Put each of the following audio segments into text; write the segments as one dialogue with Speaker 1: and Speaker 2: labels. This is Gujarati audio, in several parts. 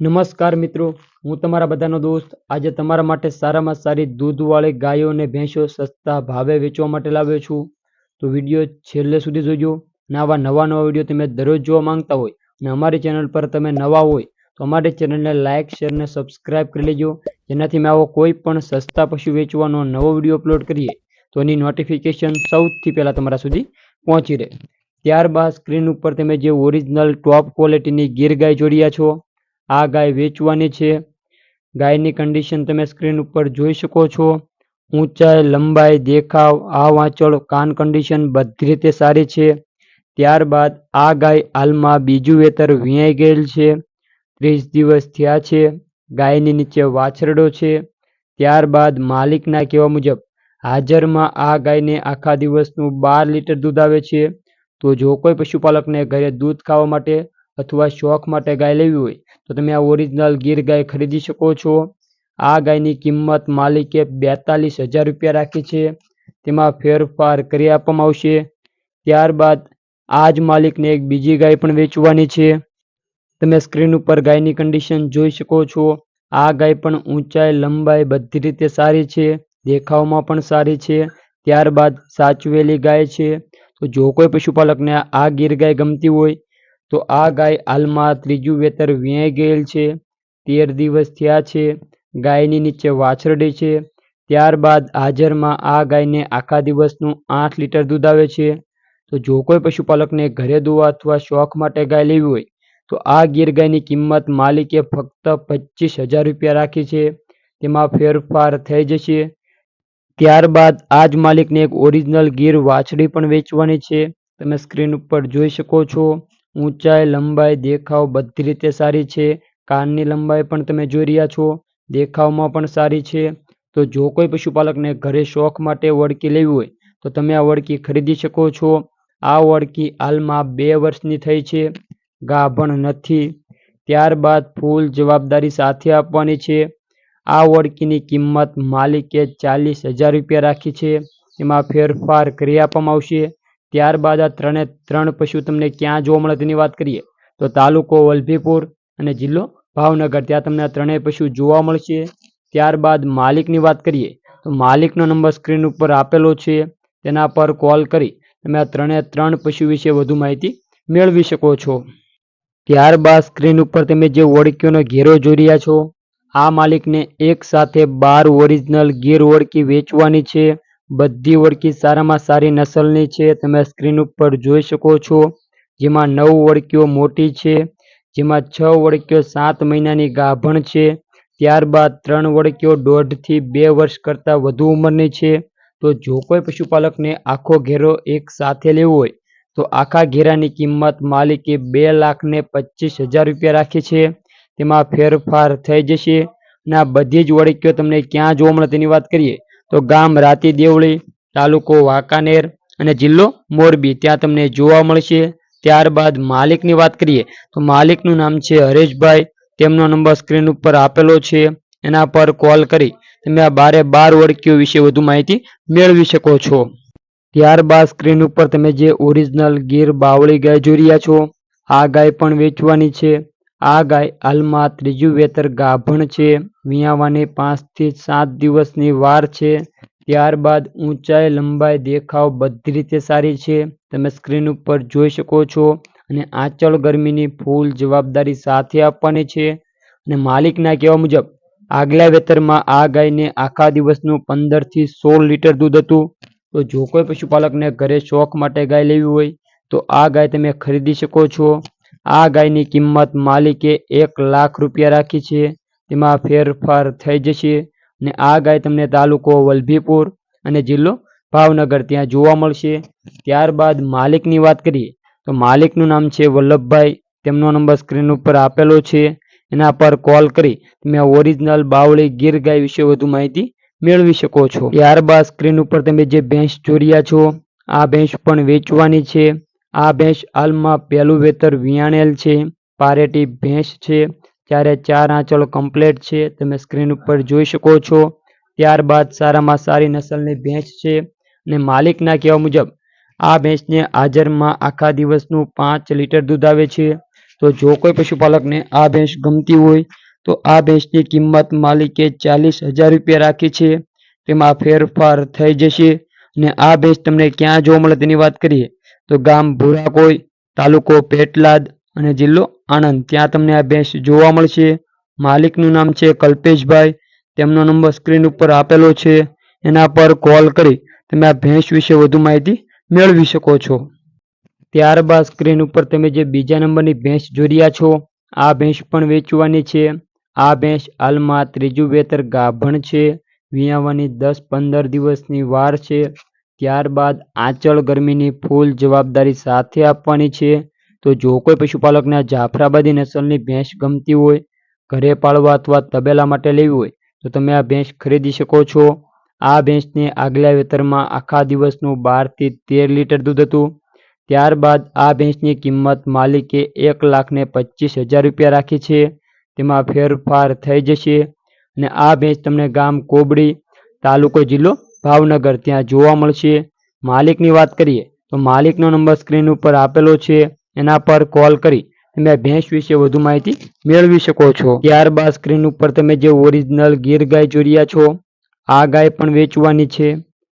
Speaker 1: નમસ્કાર મિત્રો, હું તમારા બધાનો દોસ્ત. આજે તમારા માટે સારામાં સારી દૂધવાળી ગાયો અને ભેંસો સસ્તા ભાવે વેચવા માટે લાવ્યો છું. તો વીડિયો છેલ્લે સુધી જોજો અને આવા નવા નવા વીડિયો તમે દરરોજ જોવા માંગતા હોય અને અમારી ચેનલ પર તમે નવા હોય, તો અમારી ચેનલને લાઇક શેર અને સબસ્ક્રાઇબ કરી લેજો. જેનાથી મેં આવો કોઈ પણ સસ્તા પશુ વેચવાનો નવો વીડિયો અપલોડ કરીએ, તો એની નોટિફિકેશન સૌથી પહેલાં તમારા સુધી પહોંચી રહે. ત્યારબાદ સ્ક્રીન ઉપર તમે જે ઓરિજિનલ ટોપ ક્વોલિટીની ગીર ગાય જોડ્યા છો આ ગાય વેચવાની છે. ગાયની કન્ડિશન તમે સ્ક્રીન ઉપર જોઈ શકો છો. ઊંચાઈ, લંબાઈ, દેખાવ આ વાંચળ કાન કન્ડિશન બધી રીતે સારી છે. ત્યારબાદ આ ગાય હાલમાં બીજું વેતર વીણાઈ ગયેલ છે. ત્રીસ દિવસ થયા છે. ગાયની નીચે વાછરડો છે. ત્યારબાદ માલિકના કહેવા મુજબ હાજરમાં આ ગાયને આખા દિવસનું બાર લીટર દૂધ આવે છે. તો જો કોઈ પશુપાલકને ઘરે દૂધ ખાવા માટે અથવા શોખ માટે ગાય લેવી હોય તો તમે આ ઓરિજિનલ ગીર ગાય ખરીદી શકો છો. આ ગાયની કિંમત માલિકે બેતાલીસ હજાર રૂપિયા રાખી છે. તેમાં ફેરફાર કરી આપવામાં આવશે. ત્યારબાદ આ જ માલિકને એક બીજી ગાય પણ વેચવાની છે. તમે સ્ક્રીન ઉપર ગાયની કન્ડિશન જોઈ શકો છો. આ ગાય પણ ઊંચાઈ, લંબાઈ બધી રીતે સારી છે. દેખાવમાં પણ સારી છે. ત્યારબાદ સાચવેલી ગાય છે. તો જો કોઈ પશુપાલકને આ ગીર ગાય ગમતી હોય તો આ ગાય હાલમાં ત્રીજું વેતર વીણાઈ ગયેલ છે. તેર દિવસ થયા છે. ગાયની નીચે વાછરડી છે. ત્યારબાદ હાજરમાં આ ગાયને આખા દિવસનું આઠ લીટર દૂધ આવે છે. તો જો કોઈ પશુપાલકને ઘરે દોવા અથવા શોખ માટે ગાય લેવી હોય, તો આ ગીર ગાયની કિંમત માલિકે ફક્ત પચીસ હજાર રૂપિયા રાખી છે. તેમાં ફેરફાર થઈ જશે. ત્યારબાદ આ જ માલિકને એક ઓરિજિનલ ગીર વાછડી પણ વેચવાની છે. તમે સ્ક્રીન ઉપર જોઈ શકો છો. ઊંચાઈ, લંબાઈ, દેખાવ બધી રીતે સારી છે. કાનની લંબાઈ પણ તમે જોઈ રહ્યા છો. દેખાવમાં પણ સારી છે. તો જો કોઈ પશુપાલકને ઘરે શોખ માટે વળકી લેવી હોય, તો તમે આ વળકી ખરીદી શકો છો. આ વળકી હાલમાં બે વર્ષની થઈ છે. ગાભણ નથી. ત્યારબાદ ફૂલ જવાબદારી સાથે આપવાની છે. આ વળકીની કિંમત માલિકે ચાલીસ હજાર રૂપિયા રાખી છે. એમાં ફેરફાર કરી આપવામાં આવશે. ત્યારબાદ આ ત્રણે ત્રણ પશુ તમને ક્યાં જોવા મળે તેની વાત કરીએ. તો તાલુકો વલભીપુર અને જિલ્લો ભાવનગર. ત્યાં તમને આ ત્રણેય પશુ જોવા મળશે. ત્યારબાદ માલિકની વાત કરીએ, તો માલિકનો નંબર સ્ક્રીન ઉપર આપેલો છે. તેના પર કોલ કરી તમે આ ત્રણે ત્રણ પશુ વિશે વધુ માહિતી મેળવી શકો છો. ત્યારબાદ સ્ક્રીન ઉપર તમે જે ઓળખીઓનો ઘેરો જોઈ રહ્યા છો, આ માલિકને એક સાથે બાર ઓરિજિનલ ગીર ઓળખી વેચવાની છે. બધી ઓળખી સારામાં સારી નસલની છે. તમે સ્ક્રીન ઉપર જોઈ શકો છો. જેમાં નવ ઓળખીઓ મોટી છે. જેમાં છ ઓળખીઓ સાત મહિનાની ગાભણ છે. ત્યારબાદ ત્રણ વળકીઓ દોઢથી બે વર્ષ કરતાં વધુ ઉંમરની છે. તો જો કોઈ પશુપાલકને આખો ઘેરો એક સાથે લેવો હોય, તો આખા ઘેરાની કિંમત માલિકે બે લાખને પચીસ હજાર રૂપિયા રાખી છે. તેમાં ફેરફાર થઈ જશે. અને બધી જ વળકીઓ તમને ક્યાં જોવા મળે તેની વાત કરીએ તો ગામ રાતી દેવળી, તાલુકો વાંકાનેર અને જિલ્લો મોરબી. ત્યાં તમને જોવા મળશે. ત્યારબાદ માલિકની વાત કરીએ, તો માલિકનું નામ છે હરેશભાઈ. તેમનો નંબર સ્ક્રીન ઉપર આપેલો છે. એના પર કોલ કરી તમે આ બારે બાર વળકીઓ વિશે વધુ માહિતી મેળવી શકો છો. ત્યારબાદ સ્ક્રીન ઉપર તમે જે ઓરિજિનલ ગીર બાવળી ગાય જોઈ રહ્યા છો, આ ગાય પણ વેચવાની છે. આ ગાય હાલમાં ત્રીજું વેતર ગાભણ છે. વિયાવાની પાંચથી સાત દિવસની વાર છે. ત્યારબાદ ઊંચાઈ લંબાઈ દેખાવ બધી રીતે સારી છે. તમે સ્ક્રીન ઉપર જોઈ શકો છો અને આંચળ ગરમીની ફૂલ જવાબદારી સાથે આપવાની છે. અને માલિકના કહેવા મુજબ, આગલા વેતરમાં આ ગાયને આખા દિવસનું પંદરથી સોળ લીટર દૂધ હતું. તો જો કોઈ પશુપાલકને ઘરે શોખ માટે ગાય લેવી હોય, તો આ ગાય તમે ખરીદી શકો છો. આ ગાયની કિંમત માલિકે એક લાખ રૂપિયા રાખી છે. તેમાં ફેરફાર થઈ જશે અને આ ગાય તમને તાલુકો વલભીપુર અને જિલ્લો ભાવનગર ત્યાં જોવા મળશે. ત્યારબાદ માલિકની વાત કરીએ તો માલિકનું નામ છે વલ્લભભાઈ. તેમનો નંબર સ્ક્રીન ઉપર આપેલો છે. એના પર કોલ કરી તમે ઓરિજિનલ બાવળી ગીર ગાય વિશે વધુ માહિતી મેળવી શકો છો. ત્યારબાદ સ્ક્રીન ઉપર તમે જે ભેંસ જોડ્યા છો, આ ભેંસ પણ વેચવાની છે. આ ભેંસ હાલમાં પહેલું વેતર વિયાણેલ છે, પારેટી ભેંસ છે ત્યારે ચાર આંચળ કમ્પ્લેટ છે, તમે સ્ક્રીન ઉપર જોઈ શકો છો. ત્યારબાદ સારામાં સારી નસલની ભેંસ છે અને માલિકના કહેવા મુજબ, આ ભેંસને હાજરમાં આખા દિવસનું પાંચ લીટર દૂધ આવે છે. તો જો કોઈ પશુપાલકને આ ભેંસ ગમતી હોય, તો આ ભેંસની કિંમત માલિકે ચાલીસ હજાર રૂપિયા રાખી છે. તેમાં ફેરફાર થઈ જશે અને આ ભેંસ તમને ક્યાં જોવા મળે તેની વાત કરીએ. તો ગામ ભૂરાકોઈ, તાલુકો પેટલાદ અને જિલ્લો આણંદ. ત્યાં તમને આ ભેંસ જોવા મળશે. માલિકનું નામ છે કલ્પેશભાઈ. તેમનો નંબર સ્ક્રીન ઉપર આપેલો છે. એના પર કોલ કરી તમે આ ભેંસ વિશે વધુ માહિતી મેળવી શકો છો. ત્યારબાદ સ્ક્રીન ઉપર તમે જે બીજા નંબરની ભેંસ જોઈ રહ્યા છો, આ ભેંસ પણ વેચવાની છે. આ ભેંસ હાલમાં ત્રીજું વેતર ગાભણ છે. વિયાવાની દસ પંદર દિવસની વાર છે. ત્યારબાદ આંચળ ગરમીની ફૂલ જવાબદારી સાથે આપવાની છે. તો જો કોઈ પશુપાલકને જાફરાબાદી નસલની ભેંસ ગમતી હોય, ઘરે પાળવા અથવા તબેલા માટે લેવી હોય, તો તમે આ ભેંસ ખરીદી શકો છો. આ ભેંસને આગલા વેતરમાં આખા દિવસનું બારથી તેર લીટર દૂધ હતું. ત્યારબાદ આ ભેંસની કિંમત માલિકે એક લાખને પચીસ હજાર રૂપિયા રાખી છે. તેમાં ફેરફાર થઈ જશે અને આ ભેંસ તમને ગામ કોબડી તાલુકો જિલ્લો ભાવનગર ત્યાં જોવા મળશે. માલિકની વાત કરીએ તો માલિકનો નંબર સ્ક્રીન ઉપર આપેલો છે. એના પર કોલ કરી તમે ભેંસ વિશે વધુ માહિતી મેળવી શકો છો. ત્યારબાદ સ્ક્રીન ઉપર તમે જે ઓરિજિનલ ગીર ગાય જોઈ છો, આ ગાય પણ વેચવાની છે.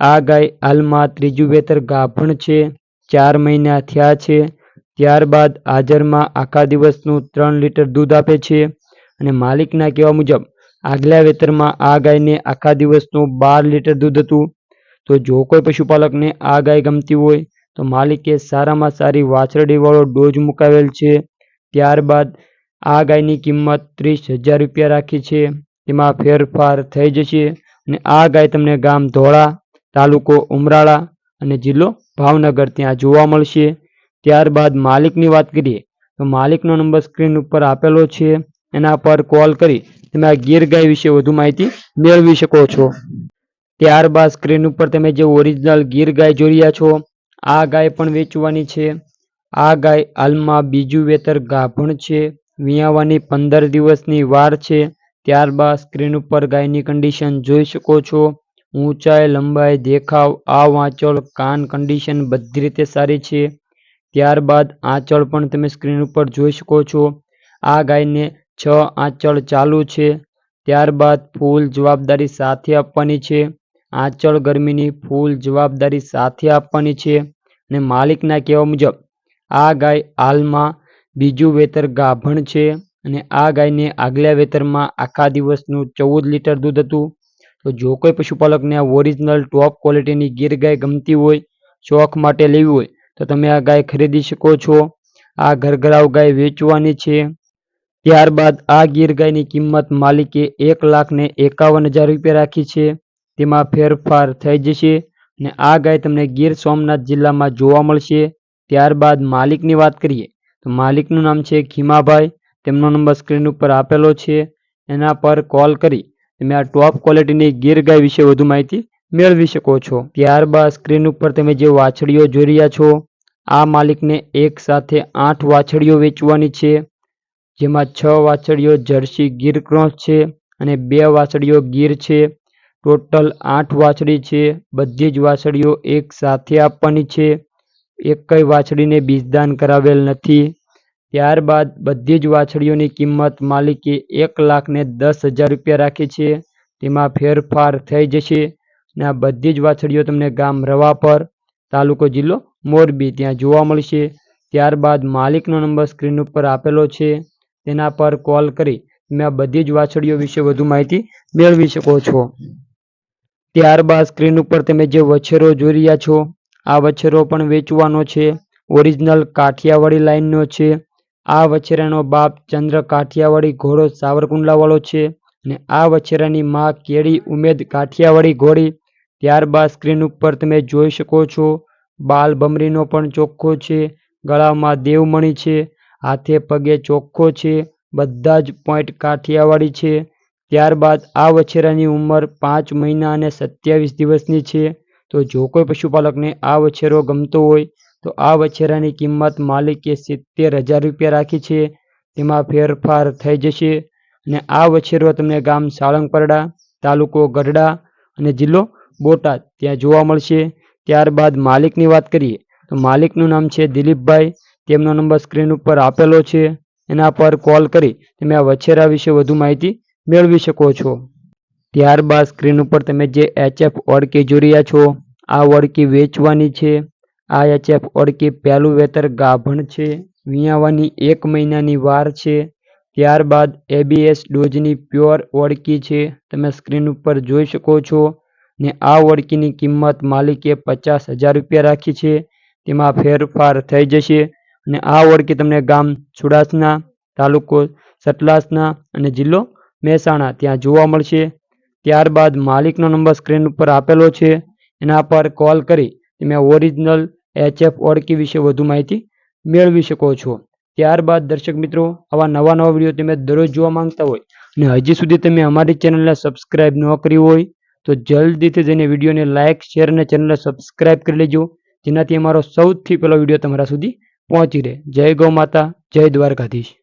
Speaker 1: આ ગાય હાલમાં ત્રીજું વેતર ગાભણ છે. ચાર મહિના થયા છે. ત્યારબાદ હાજરમાં આખા દિવસનું ત્રણ લીટર દૂધ આપે છે. અને માલિકના કહેવા મુજબ આગલા વેતરમાં આ ગાયને આખા દિવસનું બાર લીટર દૂધ હતું. તો જો કોઈ પશુપાલકને આ ગાય ગમતી હોય, તો માલિકે સારામાં સારી વાછરડીવાળો ડોઝ મુકાવેલ છે. ત્યારબાદ આ ગાયની કિંમત ત્રીસ હજાર રૂપિયા રાખી છે. તેમાં ફેરફાર થઈ જશે અને આ ગાય તમને ગામ ધોળા, તાલુકો ઉમરાળા અને જિલ્લો ભાવનગર ત્યાં જોવા મળશે. ત્યારબાદ માલિકની વાત કરીએ, તો માલિકનો નંબર સ્ક્રીન ઉપર આપેલો છે. એના પર કોલ કરી. તમે આ ગીર ગાય વિશે વધુ માહિતી મેળવી શકો છો. ત્યારબાદ સ્ક્રીન ઉપર તમે જે ઓરિજિનલ ગીર ગાય જોઈ રહ્યા છો, આ ગાય પણ વેચવાની છે. આ ગાય હાલમાં બીજું વેતર ગાભણ છે. વિયાવાની પંદર દિવસની વાર છે. ત્યારબાદ સ્ક્રીન ઉપર ગાયની કન્ડિશન જોઈ શકો છો. ઊંચાઈ, લંબાઈ, દેખાવ આ આંચળ કાન કન્ડિશન બધી રીતે સારી છે. ત્યારબાદ આંચળ પણ તમે સ્ક્રીન ઉપર જોઈ શકો છો. આ ગાયને છ આંચળ ચાલુ છે. ત્યારબાદ ફૂલ જવાબદારી સાથે આપવાની છે. આંચળ ગરમીની ફૂલ જવાબદારી સાથે આપવાની છે અને માલિકના કહેવા મુજબ, આ ગાય હાલમાં બીજું વેતર ગાભણ છે અને આ ગાયને આગલા વેતરમાં આખા દિવસનું ચૌદ લીટર દૂધ હતું. તો જો કોઈ પશુપાલકને આ ઓરિજિનલ ટોપ ક્વોલિટીની ગીર ગાય ગમતી હોય, શોખ માટે લેવી હોય, તો તમે આ ગાય ખરીદી શકો છો. આ ઘરઘરાવ ગાય વેચવાની છે. ત્યારબાદ આ ગીર ગાયની કિંમત માલિકે એક લાખ ને એકાવન હજાર રૂપિયા રાખી છે. તેમાં ફેરફાર થઈ જશે અને આ ગાય તમને ગીર સોમનાથ જિલ્લામાં જોવા મળશે. ત્યારબાદ માલિકની વાત કરીએ તો માલિકનું નામ છે ખીમાભાઈ. તેમનો નંબર સ્ક્રીન ઉપર આપેલો છે. એના પર કોલ કરી તમે આ ટોપ ક્વોલિટીની ગીર ગાય વિશે વધુ માહિતી મેળવી શકો છો. ત્યારબાદ સ્ક્રીન ઉપર તમે જે વાછડીઓ જોઈ રહ્યા છો, આ માલિકને એક સાથે આઠ વાછડીઓ વેચવાની છે. જેમાં છ વાછડીઓ જર્સી ગીર ક્રોસ છે અને બે વાછડીઓ ગીર છે. ટોટલ આઠ વાછડી છે. બધી જ વાછડીઓ એક સાથે આપવાની છે. એકય વાછડીને બીજદાન કરાવેલ નથી. ત્યારબાદ બધી જ વાછડીઓની કિંમત માલિકે એક લાખને દસ હજાર રૂપિયા રાખી છે. તેમાં ફેરફાર થઈ જશે અને આ બધી જ વાછડીઓ તમને ગામ રવાપર તાલુકો જિલ્લો મોરબી, ત્યાં જોવા મળશે. ત્યારબાદ માલિકનો નંબર સ્ક્રીન ઉપર આપેલો છે. તેના પર કોલ કરી તમે આ બધી જ વાછડીઓ વિશે વધુ માહિતી મેળવી શકો છો. ત્યારબાદ સ્ક્રીન ઉપર તમે જે વછેરો જોઈ રહ્યા છો, આ વછેરો પણ વેચવાનો છે. ઓરિજિનલ કાઠિયાવાડી લાઈનનો છે. આ વછેરાનો બાપ ચંદ્ર કાઠિયાવાડી ઘોડો સાવરકુંડલાવાળો છે અને આ વછેરાની માં કેળી ઉમેદ કાઠિયાવાડી ઘોડી. ત્યારબાદ સ્ક્રીન ઉપર તમે જોઈ શકો છો, બાલ બમરીનો પણ ચોખ્ખો છે, ગળામાં દેવમણી છે હાથે પગે ચોખ્ખો છે, બધા જ પોઈન્ટ કાઠિયાવાડી છે. ત્યારબાદ આ વછેરાની ઉંમર પાંચ મહિના અને સત્યાવીસ દિવસની છે. તો જો કોઈ પશુપાલકને આ વછેરો ગમતો હોય, તો આ વછેરાની કિંમત માલિકે સિત્તેર હજાર રૂપિયા રાખી છે. તેમાં ફેરફાર થઈ જશે અને આ વછેરો તમને ગામ સાળંગપરડા, તાલુકો ગઢડા અને જિલ્લો બોટાદ ત્યાં જોવા મળશે. ત્યારબાદ માલિકની વાત કરીએ, તો માલિકનું નામ છે દિલીપભાઈ. તેમનો નંબર સ્ક્રીન ઉપર આપેલો છે. એના પર કોલ કરી તમે આ વછેરા વિશે વધુ માહિતી મેળવી શકો છો. ત્યારબાદ સ્ક્રીન ઉપર તમે જે એચએફ ઓળકી જોઈ છો, આ ઓળકી વેચવાની છે. આ એચએફ ઓળકી પહેલું વેતર ગાભણ છે. વિયાવાની એક મહિનાની વાર છે. ત્યારબાદ એબીએસ ડોઝની પ્યોર ઓળકી છે. તમે સ્ક્રીન ઉપર જોઈ શકો છો ને આ ઓળકીની કિંમત માલિકે પચાસ હજાર રૂપિયા રાખી છે. તેમાં ફેરફાર થઈ જશે. અને આ ઓળખી તમને ગામ ચુડાસના, તાલુકો સતલાસના અને જિલ્લો મહેસાણા ત્યાં જોવા મળશે. ત્યારબાદ માલિકનો નંબર સ્ક્રીન ઉપર આપેલો છે. એના પર કોલ કરી તમે ઓરિજિનલ એચએફ ઓળખી વિશે વધુ માહિતી મેળવી શકો છો. ત્યારબાદ દર્શક મિત્રો, આવા નવા નવા વીડિયો તમે દરરોજ જોવા માંગતા હોય અને હજી સુધી તમે અમારી ચેનલને સબસ્ક્રાઇબ ન કરી હોય, તો જલ્દીથી જઈને વિડીયોને લાઇક, શેર અને ચેનલને સબસ્ક્રાઇબ કરી લેજો. જેનાથી અમારો સૌથી પહેલો વીડિયો તમારા સુધી પહોંચી રહે. જય ગૌ માતા જય દ્વારકાધીશ.